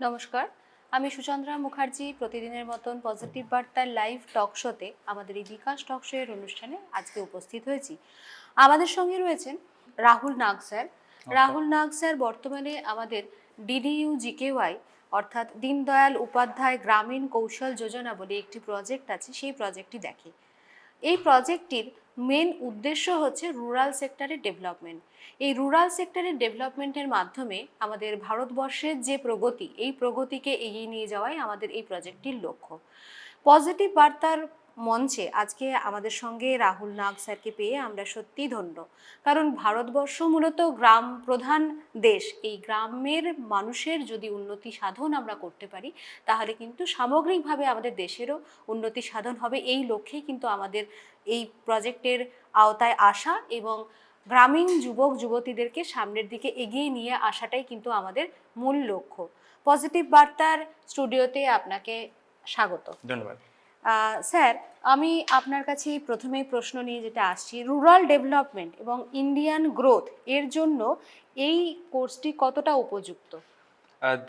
নমস্কার। আমি সুচন্দ্রা মুখার্জি প্রতিদিনের মতন পজিটিভ বার্তার লাইভ টক শোতে আমাদের এই বিকাশ টক শো এর অনুষ্ঠানে আজকে উপস্থিত হয়েছি। আমাদের সঙ্গে রয়েছেন রাহুল নাগ স্যার। রাহুল নাগ স্যার বর্তমানে আমাদের ডিডিইউ জিকেওয়াই অর্থাৎ দীনদয়াল উপাধ্যায় গ্রামীণ কৌশল যোজনা বলে একটি প্রজেক্ট আছে সেই প্রজেক্টটি দেখে। এই প্রজেক্টটির মেন উদ্দেশ্য হচ্ছে রুরাল সেক্টরের ডেভেলপমেন্ট এই রুরাল সেক্টরের ডেভেলপমেন্টের মাধ্যমে আমাদের ভারতবর্ষের যে প্রগতি, এই প্রগতিকে এগিয়ে নিয়ে যাওয়াই আমাদের এই প্রজেক্টটির লক্ষ্য। পজিটিভ বার্তার মঞ্চে আজকে আমাদের সঙ্গে রাহুল নাগ স্যারকে পেয়ে আমরা সত্যিই ধন্য। কারণ ভারতবর্ষ মূলত গ্রাম প্রধান দেশ। এই গ্রামের মানুষের যদি উন্নতি সাধন আমরা করতে পারি, তাহলে কিন্তু সামগ্রিকভাবে আমাদের দেশেরও উন্নতি সাধন হবে। এই লক্ষ্যেই কিন্তু আমাদের এই প্রজেক্টের আওতায় আসা এবং গ্রামীণ যুবক, যুবতীদেরকে সামনের দিকে এগিয়ে নিয়ে আসাটাই কিন্তু আমাদের মূল লক্ষ্য। পজিটিভ বার্তার স্টুডিওতে আপনাকে স্বাগত। ধন্যবাদ। স্যার, আমি আপনার কাছে প্রথমেই প্রশ্ন নিয়ে যেটা আসছি, রুরাল ডেভেলপমেন্ট এবং ইন্ডিয়ান গ্রোথ এর জন্য এই কোর্সটি কতটা উপযুক্ত?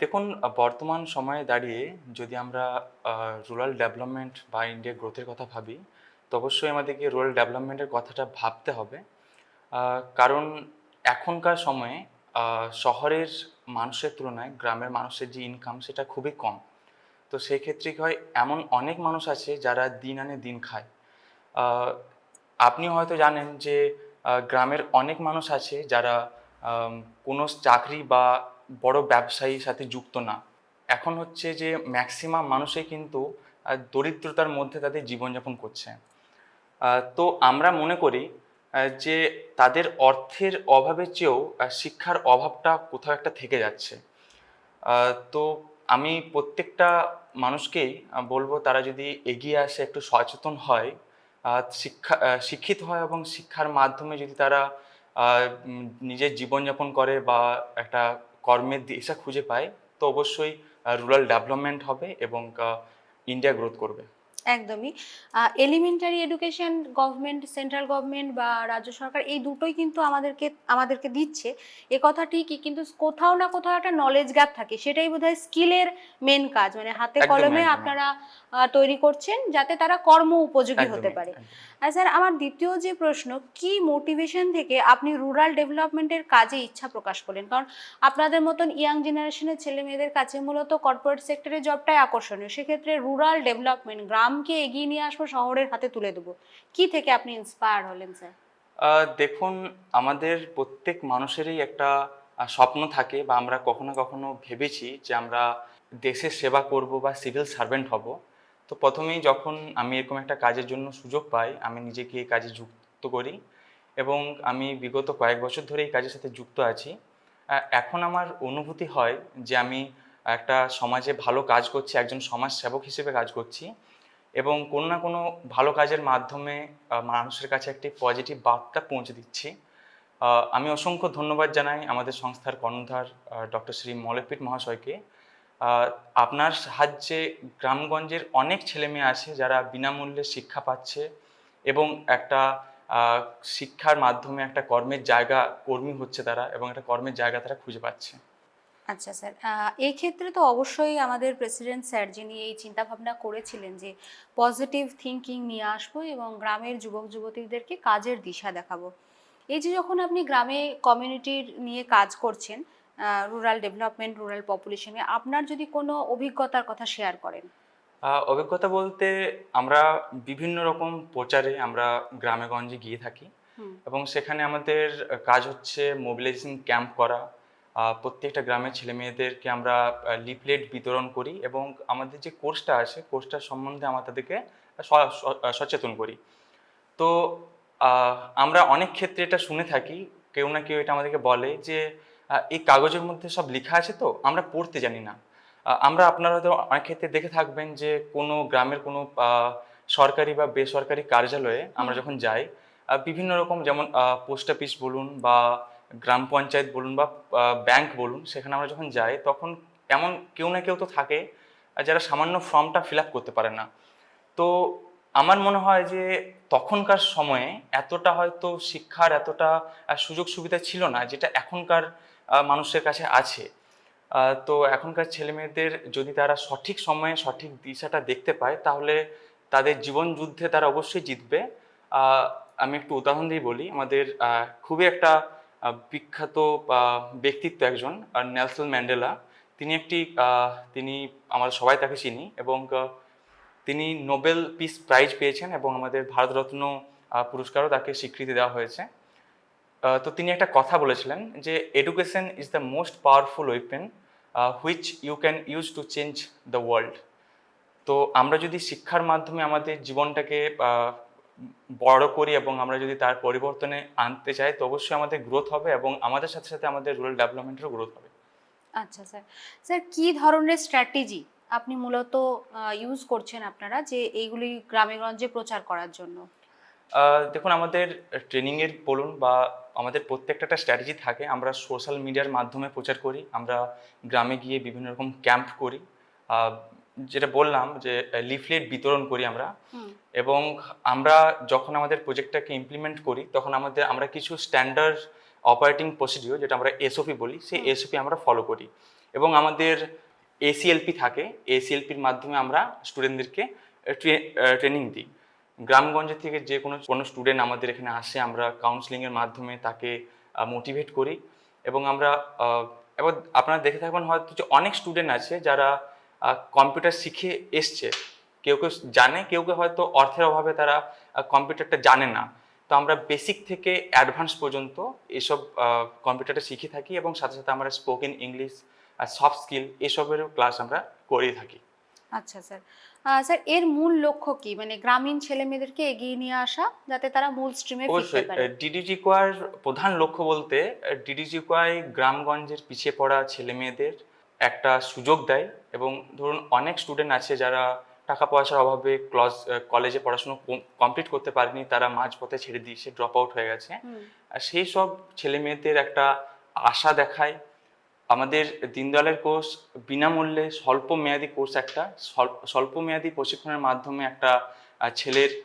দেখুন, বর্তমান সময়ে দাঁড়িয়ে যদি আমরা রুরাল ডেভেলপমেন্ট বা ইন্ডিয়া গ্রোথের কথা ভাবি, তো অবশ্যই আমাদেরকে রুরাল ডেভেলপমেন্টের কথাটা ভাবতে হবে। কারণ এখনকার সময়ে শহরের মানুষের তুলনায়, গ্রামের মানুষের যে ইনকাম সেটা খুবই কম। তো সেই ক্ষেত্রে কি হয়, এমন অনেক মানুষ আছে যারা দিন আনে দিন খায়। আপনি হয়তো জানেন যে গ্রামের অনেক মানুষ আছে যারা কোনো চাকরি বা বড় ব্যবসায়ীর সাথে যুক্ত না। এখন হচ্ছে যে ম্যাক্সিমাম মানুষই কিন্তু দরিদ্রতার মধ্যে তাদের জীবনযাপন করছে। তো আমরা মনে করি যে তাদের অর্থের অভাবের চেয়েও শিক্ষার অভাবটা কোথাও একটা থেকে যাচ্ছে। তো আমি প্রত্যেকটা মানুষকে বলব তারা যদি এগিয়ে আসে, একটু সচেতন হয় শিক্ষা শিক্ষিত হয় এবং শিক্ষার মাধ্যমে যদি তারা নিজের জীবনযাপন করে বা একটা কর্মের দিশা খুঁজে পায়, তো অবশ্যই রুরাল ডেভেলপমেন্ট হবে এবং ইন্ডিয়া গ্রোথ করবে। একদমই। Elementary education government central government বা রাজ্য সরকার এই দুটোই কিন্তু আমাদেরকে আমাদেরকে দিচ্ছে। এ কথা ঠিকই কিন্তু কোথাও না কোথাও একটা নলেজ গ্যাপ থাকে সেটাই বোধহয় স্কিলের মেন কাজ। মানে হাতে কলমে আপনারা তৈরি করছেন যাতে তারা কর্ম উপযোগী হতে পারে। আর স্যার আমার দ্বিতীয় যে প্রশ্ন কি মোটিভেশন থেকে আপনি রুরাল ডেভেলপমেন্টের কাজে ইচ্ছা প্রকাশ করলেন? কারণ আপনাদের মতন ইয়াং জেনারেশনের ছেলে মেয়েদের কাছে মূলত কর্পোরেট সেক্টরের জবটাই আকর্ষণীয়। সেক্ষেত্রে রুরাল ডেভেলপমেন্ট গ্রামকে এগিয়ে নিয়ে আসব, শহরের হাতে তুলে দেবো। কি থেকে আপনি ইন্সপায়ার হলেন স্যার দেখুন, আমাদের প্রত্যেক মানুষেরই একটা স্বপ্ন থাকে বা আমরা কখনো কখনো ভেবেছি যে আমরা দেশের সেবা করব বা সিভিল সার্ভেন্ট হব। তো প্রথমেই যখন আমি এরকম একটা কাজের জন্য সুযোগ পাই, আমি নিজেকে এই কাজে যুক্ত করি এবং আমি বিগত কয়েক বছর ধরে এই কাজের সাথে যুক্ত আছি। এখন আমার অনুভূতি হয় যে আমি একটা সমাজে ভালো কাজ করছি, একজন সমাজ সেবক হিসেবে কাজ করছি। এবং কোনো না কোনো ভালো কাজের মাধ্যমে মানুষের কাছে একটি পজিটিভ বার্তা পৌঁছে দিচ্ছি। আমি অসংখ্য ধন্যবাদ জানাই আমাদের সংস্থার কর্ণধার ডক্টর শ্রী মলপিট মহাশয়কে। আপনার সাহায্যে গ্রামগঞ্জের অনেক ছেলেমেয়ে আছে যারা বিনামূল্যে শিক্ষা পাচ্ছে এবং একটা শিক্ষার মাধ্যমে একটা কর্মের জায়গা কর্মী হচ্ছে তারা এবং একটা কর্মের জায়গা তারা খুঁজে পাচ্ছে। আচ্ছা স্যার এই ক্ষেত্রে তো অবশ্যই আমাদের প্রেসিডেন্ট স্যার যিনি এই চিন্তা ভাবনা করেছিলেন যে পজিটিভ থিঙ্কিং নিয়ে আসব এবং গ্রামের যুবক যুবতীদেরকে কাজের দিশা দেখাবো। এই যে যখন আপনি গ্রামে কমিউনিটির নিয়ে কাজ করছেন রুরাল ডেভেলপমেন্ট রুরাল পপুলেশনে আপনার যদি কোনো অভিজ্ঞতার কথা শেয়ার করেন। অভিজ্ঞতা বলতে আমরা বিভিন্ন রকম প্রচারে আমরা গ্রামে গঞ্জে গিয়ে থাকি এবং সেখানে আমাদের কাজ হচ্ছে মোবিলাইজেশন ক্যাম্প করা প্রত্যেকটা গ্রামের ছেলে মেয়েদেরকে আমরা লিফলেট বিতরণ করি এবং আমাদের যে কোর্সটা আছে কোর্সটার সম্বন্ধে আমরা তাদেরকে সচেতন করি। তো আমরা অনেক ক্ষেত্রে এটা শুনে থাকি কেউ না কেউ এটা আমাদেরকে বলে যে এই কাগজের মধ্যে সব লেখা আছে তো আমরা পড়তে জানি না। আমরা আপনারা হয়তো অনেক ক্ষেত্রে দেখে থাকবেন যে কোনো গ্রামের কোনো সরকারি বা বেসরকারি কার্যালয়ে আমরা যখন যাই বিভিন্ন রকম যেমন পোস্ট অফিস বলুন বা গ্রাম পঞ্চায়েত বলুন বা ব্যাংক বলুন, সেখানে আমরা যখন যাই, তখন এমন কেউ না কেউ তো থাকে যারা সামান্য ফর্মটা ফিল আপ করতে পারে না। তো আমার মনে হয় যে, তখনকার সময়ে এতটা হয়তো শিক্ষার এতটা সুযোগ সুবিধা ছিল না, যেটা এখনকার মানুষের কাছে আছে। তো এখনকার ছেলেমেয়েদের যদি তারা সঠিক সময়ে সঠিক দিশাটা দেখতে পায়, তাহলে তাদের জীবন যুদ্ধে তারা অবশ্যই জিতবে। আমি একটু উদাহরণ দিয়ে বলি, আমাদের খুবই একটা বিখ্যাত ব্যক্তিত্ব একজন নেলসন ম্যান্ডেলা। তিনি একটি তিনি আমরা সবাই তাকে চিনি এবং তিনি নোবেল পিস প্রাইজ পেয়েছেন এবং আমাদের ভারতরত্ন পুরস্কারও তাকে স্বীকৃতি দেওয়া হয়েছে। তো তিনি একটা কথা বলেছিলেন যে education is the most powerful weapon which you can use to change the world তো আমরা যদি শিক্ষার মাধ্যমে আমাদের জীবনটাকে বড় করি এবং আমরা যদি তার পরিবর্তনে আনতে চাই তো অবশ্যই আমাদের গ্রোথ হবে এবং আমাদের সাথে সাথে আমাদের রুরাল ডেভেলপমেন্টেরও গ্রোথ হবে। আচ্ছা স্যার। স্যার কি ধরনের স্ট্র্যাটেজি আপনি মূলত ইউজ করছেন আপনারা যে এইগুলি গ্রামে গঞ্জে প্রচার করার জন্য? দেখুন আমাদের ট্রেনিংয়ের বলুন বা আমাদের প্রত্যেকটা একটা স্ট্র্যাটেজি থাকে আমরা সোশ্যাল মিডিয়ার মাধ্যমে প্রচার করি আমরা গ্রামে গিয়ে বিভিন্ন রকম ক্যাম্প করি যেটা বললাম যে লিফলেট বিতরণ করি আমরা। এবং আমরা যখন আমাদের প্রজেক্টটাকে ইমপ্লিমেন্ট করি তখন আমাদের আমরা কিছু স্ট্যান্ডার্ড অপারেটিং প্রসিডিওর যেটা আমরা এসওপি বলি সেই। এসওপি আমরা ফলো করি। এবং আমাদের এসিএলপি থাকে এসিএলপির মাধ্যমে আমরা স্টুডেন্টদেরকে ট্রেনিং দিই। গ্রামগঞ্জ থেকে যে কোনো কোনো স্টুডেন্ট আমাদের এখানে আসে আমরা কাউন্সিলিংয়ের মাধ্যমে তাকে মোটিভেট করি। এবং আমরা এবার আপনারা দেখে থাকবেন হয়তো যে অনেক স্টুডেন্ট আছে যারা কম্পিউটার শিখে এসছে। কেউ কেউ জানে কেউ কেউ হয়তো অর্থের অভাবে তারা কম্পিউটারটা জানে না। তো আমরা বেসিক থেকে অ্যাডভান্স পর্যন্ত এসব কম্পিউটারটা শিখে থাকি এবং সাথে সাথে আমরা স্পোকেন ইংলিশ আর সফট স্কিল এসবেরও ক্লাস আমরা করিয়ে থাকি। আচ্ছা স্যার। স্যার এর মূল লক্ষ্য কি? মানে গ্রামীণ ছেলে মেয়েদেরকে এগিয়ে নিয়ে আসা যাতে তারা মূল স্ট্রিমে ফিরতে পারে। ডিডিজি কোয়ার প্রধান লক্ষ্য বলতে ডিডিজি কোয়াই গ্রামগঞ্জের পিছিয়ে পড়া ছেলে মেয়েদের একটা সুযোগ দেয় এবং ধরুন অনেক স্টুডেন্ট আছে যারা টাকা পয়সার অভাবে ক্লস কলেজে পড়াশোনা কমপ্লিট করতে পারেনি তারা মাঝপথে ছেড়ে দিয়ে সে ড্রপ আউট হয়ে গেছে। আর সেই সব ছেলে মেয়েদের একটা আশা দেখায়। আমাদের দীনদয়ালের কোর্স বিনামূল্যে স্বল্প মেয়াদী কোর্স একটা। স্বল্প- মেয়াদী প্রশিক্ষণের মাধ্যমে একটা ছেলের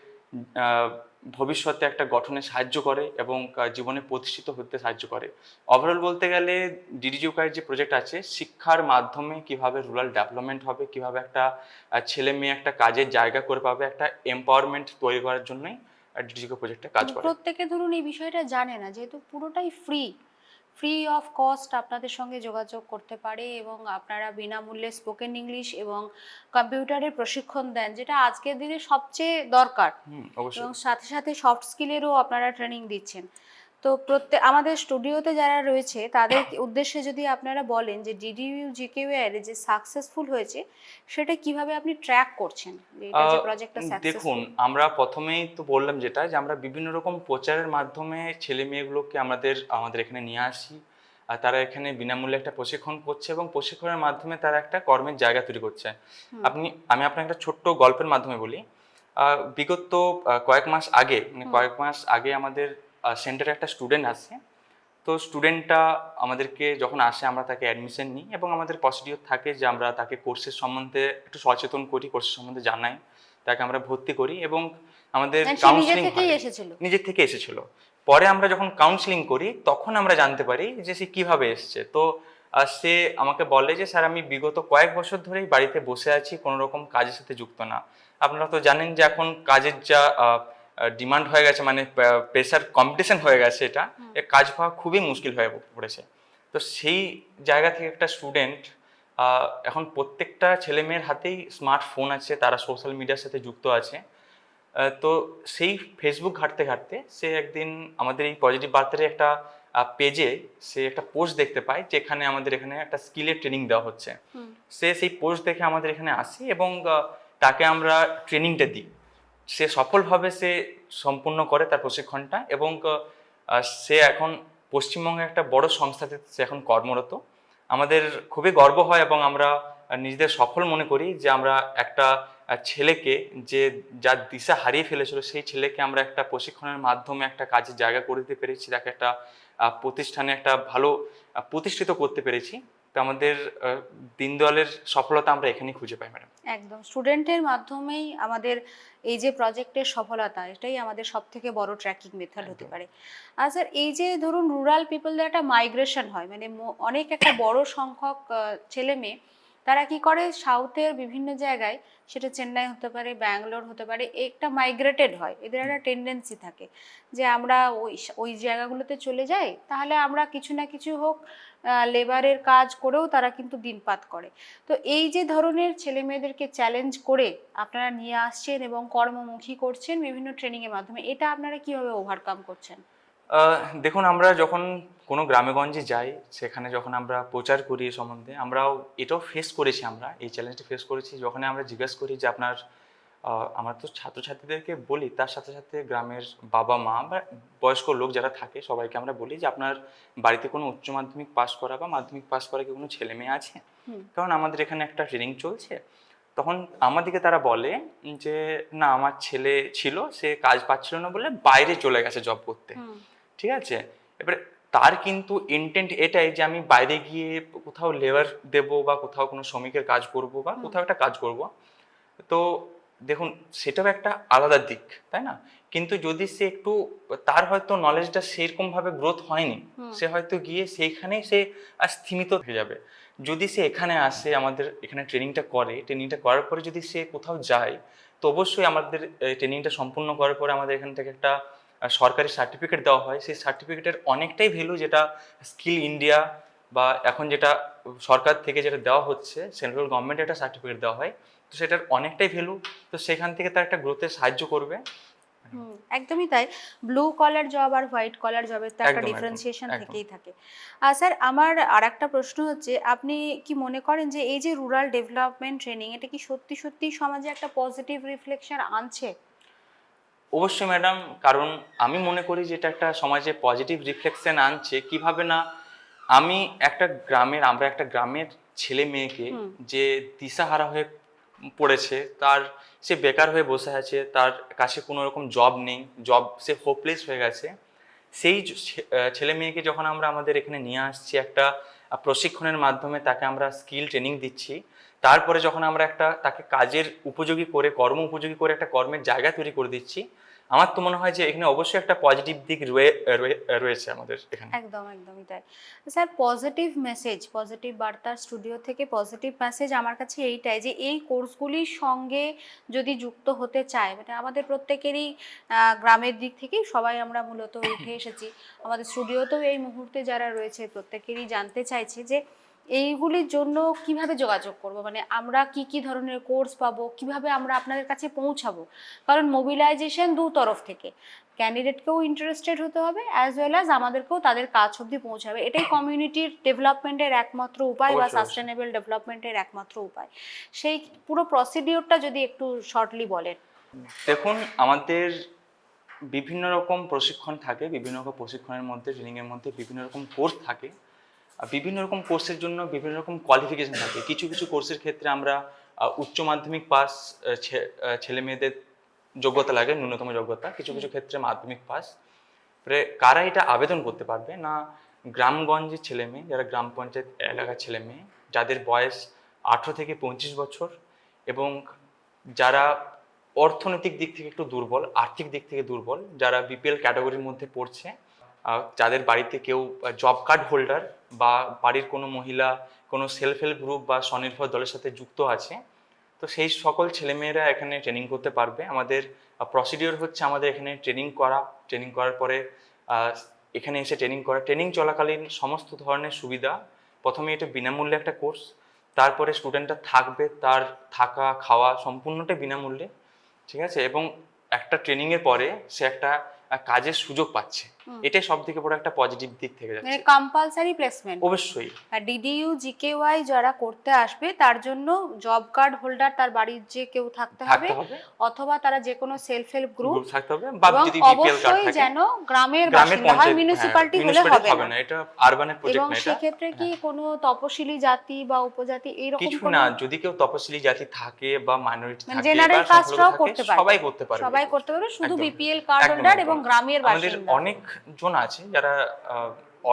ভবিষ্যতে একটা গঠনে সাহায্য করে এবং জীবনে প্রতিষ্ঠিত হতে সাহায্য করে। ওভারঅল বলতে গেলে ডিডিজিউকার যে প্রজেক্ট আছে শিক্ষার মাধ্যমে কীভাবে রুরাল ডেভেলপমেন্ট হবে কীভাবে একটা ছেলে মেয়ে একটা কাজের জায়গা করে পাবে একটা এম্পাওয়ারমেন্ট তৈরি করার জন্যই ডিডিজিউকার প্রজেক্টটা কাজ কিন্তু করে। প্রত্যেকে ধরুন এই বিষয়টা জানে না যেহেতু পুরোটাই ফ্রি ফ্রি অফ কস্ট আপনাদের সঙ্গে যোগাযোগ করতে পারে এবং আপনারা বিনামূল্যে স্পোকেন ইংলিশ এবং কম্পিউটারের প্রশিক্ষণ দেন যেটা আজকের দিনে সবচেয়ে দরকার এবং সাথে সাথে সফট স্কিলেরও আপনারা ট্রেনিং দিচ্ছেন। তো প্রত্যেক আমাদের স্টুডিওতে যারা রয়েছে তাদের উদ্দেশ্যে যদি আপনারা বলেন যে ডিডিইউ জিকেউ এর যে সাকসেসফুল হয়েছে সেটা কীভাবে আপনি ট্র্যাক করছেন? যে এটা যে প্রজেক্টটা দেখুন আমরা প্রথমেই তো বললাম যেটা যে আমরা বিভিন্ন রকম প্রচারের মাধ্যমে ছেলে মেয়েগুলোকে আমাদের আমাদের এখানে নিয়ে আসি। আর তারা এখানে বিনামূল্যে একটা প্রশিক্ষণ করছে এবং প্রশিক্ষণের মাধ্যমে তারা একটা কর্মের জায়গা তৈরি করছে। আপনি আমি আপনাকে একটা ছোট্ট গল্পের মাধ্যমে বলি। বিগত কয়েক মাস আগে মানে কয়েক মাস আগে আমাদের সেন্টারে একটা স্টুডেন্ট আসে তো স্টুডেন্টটা আমাদেরকে যখন আসে আমরা তাকে অ্যাডমিশন নিই এবং আমাদের প্রসিডিওর থাকে যে আমরা তাকে কোর্সের সম্বন্ধে একটু সচেতন করি কোর্সের সম্বন্ধে জানাই। তাকে আমরা ভর্তি করি এবং আমাদের কাউন্সিলিং এসেছিল? নিজের থেকে এসেছিল। পরে আমরা যখন কাউন্সিলিং করি তখন আমরা জানতে পারি যে সে কীভাবে এসছে। তো সে আমাকে বলে যে স্যার আমি বিগত কয়েক বছর ধরেই বাড়িতে বসে আছি কোনো রকম কাজের সাথে যুক্ত না। আপনারা তো জানেন যে এখন কাজের যা ডিমান্ড হয়ে গেছে মানে প্রেশার কম্পিটিশন হয়ে গেছে এটা এ কাজ পাওয়া খুবই মুশকিল হয়ে পড়েছে। তো সেই জায়গা থেকে একটা স্টুডেন্ট এখন প্রত্যেকটা ছেলে মেয়ের হাতেই স্মার্টফোন আছে তারা সোশ্যাল মিডিয়ার সাথে যুক্ত আছে। তো সেই ফেসবুক ঘাঁটতে ঘাঁটতে সে একদিন আমাদের এই পজিটিভ বার্তারে একটা পেজে সে একটা পোস্ট দেখতে পায় যেখানে আমাদের এখানে একটা স্কিলের ট্রেনিং দেওয়া হচ্ছে। সে সেই পোস্ট দেখে আমাদের এখানে আসে এবং তাকে আমরা ট্রেনিংটা দিই। সে সফলভাবে সে সম্পূর্ণ করে তার প্রশিক্ষণটা এবং সে এখন পশ্চিমবঙ্গের একটা বড় সংস্থাতে সে এখন কর্মরত। আমাদের খুবই গর্ব হয় এবং আমরা নিজেদের সফল মনে করি যে আমরা একটা ছেলেকে যে যার দিশা হারিয়ে ফেলেছিল সেই ছেলেকে আমরা একটা প্রশিক্ষণের মাধ্যমে একটা কাজের জায়গা করে দিতে পেরেছি, তাকে একটা প্রতিষ্ঠানে একটা ভালো প্রতিষ্ঠিত করতে পেরেছি। তো আমাদের দিনদয়ালের সফলতা আমরা এখানেই খুঁজে পাই ম্যাডাম একদম। স্টুডেন্টের মাধ্যমেই আমাদের এই যে প্রজেক্টের সফলতা এটাই আমাদের সব থেকে বড় ট্র্যাকিং মেথড হতে পারে। আর স্যার এই যে ধরুন রুরাল পিপলদের একটা মাইগ্রেশন হয় মানে অনেক একটা বড় সংখ্যক ছেলে মেয়ে তারা কি করে? সাউথের বিভিন্ন জায়গায় সেটা চেন্নাই হতে পারে ব্যাঙ্গালোর হতে পারে একটা মাইগ্রেটেড হয়। এদের একটা টেন্ডেন্সি থাকে যে আমরা ওই ওই জায়গাগুলোতে চলে যাই তাহলে আমরা কিছু না কিছু হোক লেবারের কাজ করেও তারা কিন্তু দিনপাত করে। তো এই যে ধরনের ছেলে মেয়েদেরকে চ্যালেঞ্জ করে আপনারা নিয়ে আসছেন এবং কর্মমুখী করছেন বিভিন্ন ট্রেনিংয়ের মাধ্যমে, এটা আপনারা কীভাবে ওভারকাম করছেন? দেখুন, আমরা যখন কোনো গ্রামেগঞ্জে যাই, সেখানে যখন আমরা প্রচার করি এ সম্বন্ধে, আমরাও এটাও ফেস করেছি আমরা, এই চ্যালেঞ্জটা ফেস করেছি। যখন আমরা জিজ্ঞেস করি যে আপনার আমরা তো ছাত্রছাত্রীদেরকে বলি তার সাথে সাথে গ্রামের বাবা মা বা বয়স্ক লোক যারা থাকে সবাইকে আমরা বলি যে আপনার বাড়িতে কোনো উচ্চ মাধ্যমিক পাস করা বা মাধ্যমিক পাস করা কি কোনো ছেলে মেয়ে আছে? কারণ আমাদের এখানে একটা ট্রেনিং চলছে। তখন আমাদেরকে তারা বলে যে না আমার ছেলে ছিল সে কাজ পাচ্ছিল না বলে বাইরে চলে গেছে জব করতে। ঠিক আছে? এবারে তার কিন্তু ইন্টেন্ট এটাই যে আমি বাইরে গিয়ে কোথাও লেবার দেব বা কোথাও কোনো শ্রমিকের কাজ করব বা কোথাও একটা কাজ করব। তো দেখুন সেটাও একটা আলাদা দিক তাই না? কিন্তু যদি সে একটু তার হয়তো নলেজটা সেরকম ভাবে গ্রোথ হয়নি সে হয়তো গিয়ে সেইখানেই সে আর স্থিমিত হয়ে যাবে। যদি সে এখানে আসে আমাদের এখানে ট্রেনিংটা করে ট্রেনিংটা করার পরে যদি সে কোথাও যায় তো অবশ্যই আমাদের ট্রেনিংটা সম্পূর্ণ করার পরে আমাদের এখান থেকে একটা সরকারি সার্টিফিকেট দেওয়া হয়। সেই সার্টিফিকেটের অনেকটাই ভ্যালু যেটা স্কিল ইন্ডিয়া বা এখন যেটা সরকার থেকে যেটা দেওয়া হচ্ছে সেন্ট্রাল গভর্নমেন্ট একটা সার্টিফিকেট দেওয়া হয় তো সেটার অনেকটাই ভ্যালু তো সেখান থেকে তার একটা গ্রোথে সাহায্য করবে। একদমই তাই। ব্লু কলার জব আর হোয়াইট কলার জবের তো একটা ডিফারেন্সিয়েশন থেকেই থাকে। আর স্যার আমার আর একটা প্রশ্ন হচ্ছে আপনি কি মনে করেন যে এই যে রুরাল ডেভেলপমেন্ট ট্রেনিং এটা কি সত্যি সত্যি সমাজে একটা পজিটিভ রিফ্লেকশন আনছে? অবশ্যই ম্যাডাম কারণ আমি মনে করি যে এটা একটা সমাজে পজিটিভ রিফ্লেকশন আনছে। কীভাবে না আমি একটা গ্রামের আমরা একটা গ্রামের ছেলে মেয়েকে যে দিশাহারা হয়ে পড়েছে, তার সে বেকার হয়ে বসে আছে, তার কাছে কোনো রকম জব নেই জব সে হোপলেস হয়ে গেছে। সেই ছেলে মেয়েকে যখন আমরা আমাদের এখানে নিয়ে আসছি, একটা প্রশিক্ষণের মাধ্যমে তাকে আমরা স্কিল ট্রেনিং দিচ্ছি। তারপরে যখন আমরা একটা তাকে কাজের উপযোগী করে, কর্ম উপযোগী করে একটা কর্মের জায়গা তৈরি করে দিচ্ছি আমার তো মনে হয় যে এখানে অবশ্যই একটা পজিটিভ দিক রয়ে- রয়ে- রয়েছে আমাদের এখানে। একদম, একদমই তাই। স্যার পজিটিভ মেসেজ পজিটিভ বার্তার স্টুডিও থেকে পজিটিভ মেসেজ আমার কাছে এইটাই যে এই কোর্সগুলির সঙ্গে যদি যুক্ত হতে চায় মানে আমাদের প্রত্যেকেরই গ্রামের দিক থেকেই সবাই আমরা মূলত উঠে এসেছি। আমাদের স্টুডিওতেও এই মুহূর্তে যারা রয়েছে, প্রত্যেকেরই জানতে চাইছে যে এইগুলির জন্য কীভাবে যোগাযোগ করব? মানে আমরা কি কি ধরনের কোর্স পাবো? কীভাবে আমরা আপনাদের কাছে পৌঁছাবো? কারণ মোবিলাইজেশন দু তরফ থেকে। ক্যান্ডিডেটকেও ইন্টারেস্টেড হতে হবে অ্যাজ ওয়েল অ্যাজ আমাদেরকেও তাদের কাজ অব্দি পৌঁছাবে এটাই কমিউনিটির ডেভেলপমেন্টের একমাত্র উপায় বা। সাস্টেনেবল ডেভেলপমেন্টের একমাত্র উপায়। সেই পুরো প্রসিডিওরটা যদি একটু শর্টলি বলেন। দেখুন আমাদের বিভিন্ন রকম প্রশিক্ষণ থাকে বিভিন্ন রকম প্রশিক্ষণের মধ্যে ট্রেনিংয়ের মধ্যে বিভিন্ন রকম কোর্স থাকে। বিভিন্ন রকম কোর্সের জন্য বিভিন্ন রকম কোয়ালিফিকেশন থাকে। কিছু কিছু কোর্সের ক্ষেত্রে আমরা উচ্চ মাধ্যমিক পাস ছেলে মেয়েদের যোগ্যতা লাগে, ন্যূনতম যোগ্যতা। কিছু কিছু ক্ষেত্রে মাধ্যমিক পাস কারা এটা আবেদন করতে পারবে? না গ্রামগঞ্জের ছেলে মেয়ে, যারা গ্রাম পঞ্চায়েত এলাকার ছেলে মেয়ে, যাদের বয়স আঠেরো থেকে পঁচিশ বছর এবং যারা অর্থনৈতিক দিক থেকে একটু দুর্বল, আর্থিক দিক থেকে দুর্বল, যারা বিপিএল ক্যাটাগরির মধ্যে পড়ছে যাদের বাড়িতে কেউ জব কার্ড হোল্ডার বা বাড়ির কোনো মহিলা, কোনো সেলফ হেল্প গ্রুপ বা স্বনির্ভর দলের সাথে যুক্ত আছে, তো সেই সকল ছেলেমেয়েরা এখানে ট্রেনিং করতে পারবে। আমাদের প্রসিডিওর হচ্ছে আমাদের এখানে ট্রেনিং করা। ট্রেনিং করার পরে এখানে এসে ট্রেনিং করা। ট্রেনিং চলাকালীন সমস্ত ধরনের সুবিধা। প্রথমে এটা বিনামূল্যে একটা কোর্স তারপরে স্টুডেন্টটা থাকবে, তার থাকা, খাওয়া সম্পূর্ণটাই বিনামূল্যে, ঠিক আছে? এবং একটা ট্রেনিং এর পরে সে একটা কাজের সুযোগ পাচ্ছে। এটাই সব থেকে বড় একটা পজিটিভ দিক থেকে যাচ্ছে। মানে কম্পালসারি প্লেসমেন্ট অবশ্যই। আর ডিডিইউ জিকেওয়াই যারা করতে আসবে তার জন্য জব কার্ড হোল্ডার তার বাড়ির যে কেউ থাকতে হবে অথবা তারা যে কোনো সেলফ হেল্প গ্রুপ থাকতে হবে বা যদি বিপিএল কার্ড অবশ্যই থাকে যেন গ্রামের বাসিন্দা হয় মিউনিসিপালিটি হ্যাঁ, হলে হবে না। এটা আরবানের প্রজেক্ট না এটা সেক্ষেত্রে কি কোনো তপশিলি জাতি বা উপজাতি এইরকম কিছু না যদি কেউ তপশিলি জাতি থাকে বা মাইনরিটি থাকে বা caste করতে পারবে। সবাই করতে পারবে। সবাই করতে পারবে শুধু বিপিএল কার্ড হোল্ডার এবং গ্রামের বাসিন্দা। অনেক জন আছে যারা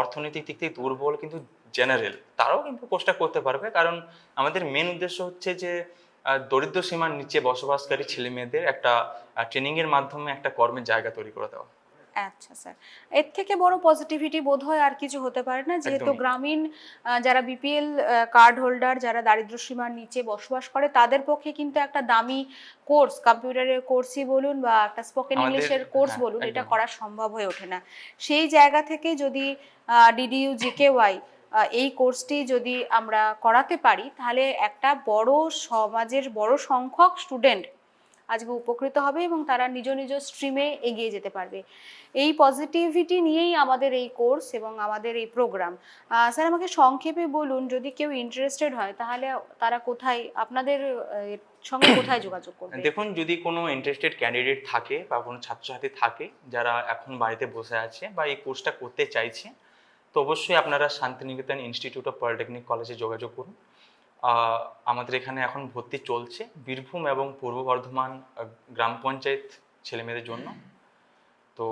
অর্থনৈতিক দিক থেকে দুর্বল কিন্তু জেনারেল তারাও কিন্তু কোর্সটা করতে পারবে। কারণ আমাদের মেন উদ্দেশ্য হচ্ছে যে দরিদ্র সীমার নিচে বসবাসকারী ছেলে মেয়েদের একটা ট্রেনিংয়ের মাধ্যমে একটা কর্মের জায়গা তৈরি করে দেওয়া। আচ্ছা স্যার। এর থেকে বড় পজিটিভিটি বোধ হয় আর কিছু হতে পারে না যেহেতু গ্রামীণ যারা বিপিএল কার্ড হোল্ডার যারা দারিদ্র সীমার নিচে বসবাস করে তাদের পক্ষে কিন্তু একটা দামি কোর্স কম্পিউটারের কোর্সই বলুন বা একটা স্পোকেন ইংলিশের কোর্স বলুন এটা করা সম্ভব হয়ে ওঠে না। সেই জায়গা থেকে যদি ডিডিইউ জিকে ওয়াই এই কোর্সটি যদি আমরা করাতে পারি তাহলে একটা বড় সমাজের বড় সংখ্যক স্টুডেন্ট আজকে উপকৃত হবে এবং তারা নিজ নিজ স্ট্রিমে এগিয়ে যেতে পারবে। এই পজিটিভিটি নিয়েই আমাদের এই কোর্স এবং আমাদের এই প্রোগ্রাম স্যার আমাকে সংক্ষেপে বলুন, যদি কেউ ইন্টারেস্টেড হয়, তাহলে তারা কোথায়, আপনাদের সঙ্গে কোথায় যোগাযোগ করবে? দেখুন, যদি কোনো ইন্টারেস্টেড ক্যান্ডিডেট থাকে বা কোনো ছাত্রছাত্রী থাকে, যারা এখন বাড়িতে বসে আছে বা এই কোর্সটা করতে চাইছে, তো অবশ্যই আপনারা শান্তিনিকেতন ইনস্টিটিউট অফ পলিটেকনিক কলেজে যোগাযোগ করুন। আমাদের এখানে এখন ভর্তি চলছে বীরভূম এবং পূর্ব বর্ধমান গ্রাম পঞ্চায়েত ছেলেমেয়েদের জন্য। তো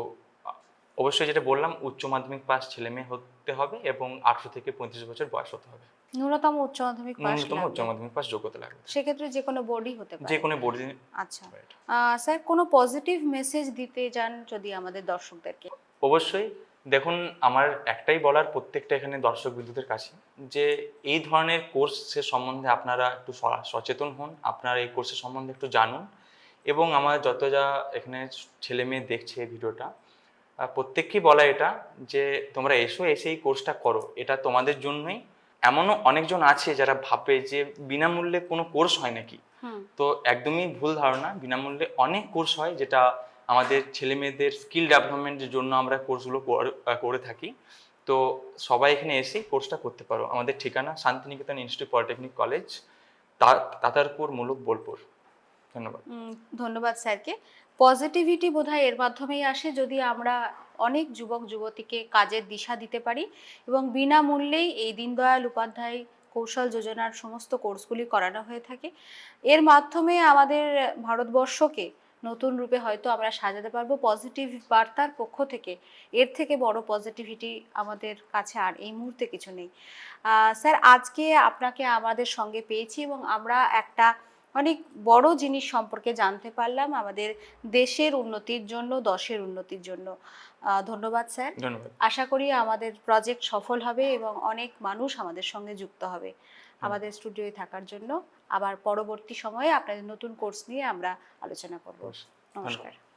অবশ্যই যেটা বললাম উচ্চ মাধ্যমিক পাস ছেলে মেয়ে হতে হবে এবং আঠারো থেকে পঁয়ত্রিশ বছর বয়স হতে হবে। ন্যূনতম উচ্চ মাধ্যমিক পাস ন্যূনতম উচ্চ মাধ্যমিক পাস যোগ্যতা লাগবে। সেক্ষেত্রে যে কোনো বোর্ডই হতে যে কোনো বোর্ডে আচ্ছা। স্যার কোনো পজিটিভ মেসেজ দিতে চান যদি আমাদের দর্শকদেরকে? অবশ্যই দেখুন আমার একটাই বলার প্রত্যেকটা এখানে দর্শক বিদ্যুতের কাছে যে এই ধরনের কোর্সের সম্বন্ধে আপনারা একটু সচেতন হন আপনারা এই কোর্সের সম্বন্ধে একটু জানুন এবং আমার যত যা এখানে ছেলে মেয়ে দেখছে ভিডিওটা প্রত্যেককেই বলা এটা যে তোমরা এসো এসে এই কোর্সটা করো। এটা তোমাদের জন্যই। এমনও অনেকজন আছে যারা ভাবে যে বিনামূল্যে কোনো কোর্স হয় নাকি। তো একদমই ভুল ধারণা। বিনামূল্যে অনেক কোর্স হয় যেটা আমাদের ছেলে মেয়েদের স্কিল ডেভেলপমেন্টের জন্য আমরা কোর্সগুলো করে থাকি। তো সবাই এখানে এসে কোর্সটা করতে পারো। আমাদের ঠিকানা Santiniketan institute polytechnic college Tatarpur, Muluk, Bolpur. ধন্যবাদ। ধন্যবাদ স্যারকে। পজিটিভিটি বোধহয় এর মাধ্যমেই আসে যদি আমরা অনেক যুবক, যুবতীকে কাজের দিশা দিতে পারি এবং বিনামূল্যেই এই দীনদয়াল উপাধ্যায় কৌশল যোজনার সমস্ত কোর্সগুলি করানো হয়ে থাকে। এর মাধ্যমে আমাদের ভারতবর্ষকে নতুন রূপে হয়তো আমরা সাজাতে পারব পজিটিভ বার্তার পক্ষ থেকে। এর থেকে বড় পজিটিভিটি আমাদের কাছে আর এই মুহূর্তে কিছু নেই। স্যার আজকে আপনাকে আমাদের সঙ্গে পেয়েছি এবং আমরা একটা অনেক বড় জিনিস সম্পর্কে জানতে পারলাম আমাদের দেশের উন্নতির জন্য দশের উন্নতির জন্য। ধন্যবাদ স্যার। আশা করি আমাদের প্রজেক্ট সফল হবে এবং অনেক মানুষ আমাদের সঙ্গে যুক্ত হবে। আমাদের স্টুডিওয়ে থাকার জন্য। আবার পরবর্তী সময়ে আপনাদের নতুন কোর্স নিয়ে আমরা আলোচনা করব। নমস্কার।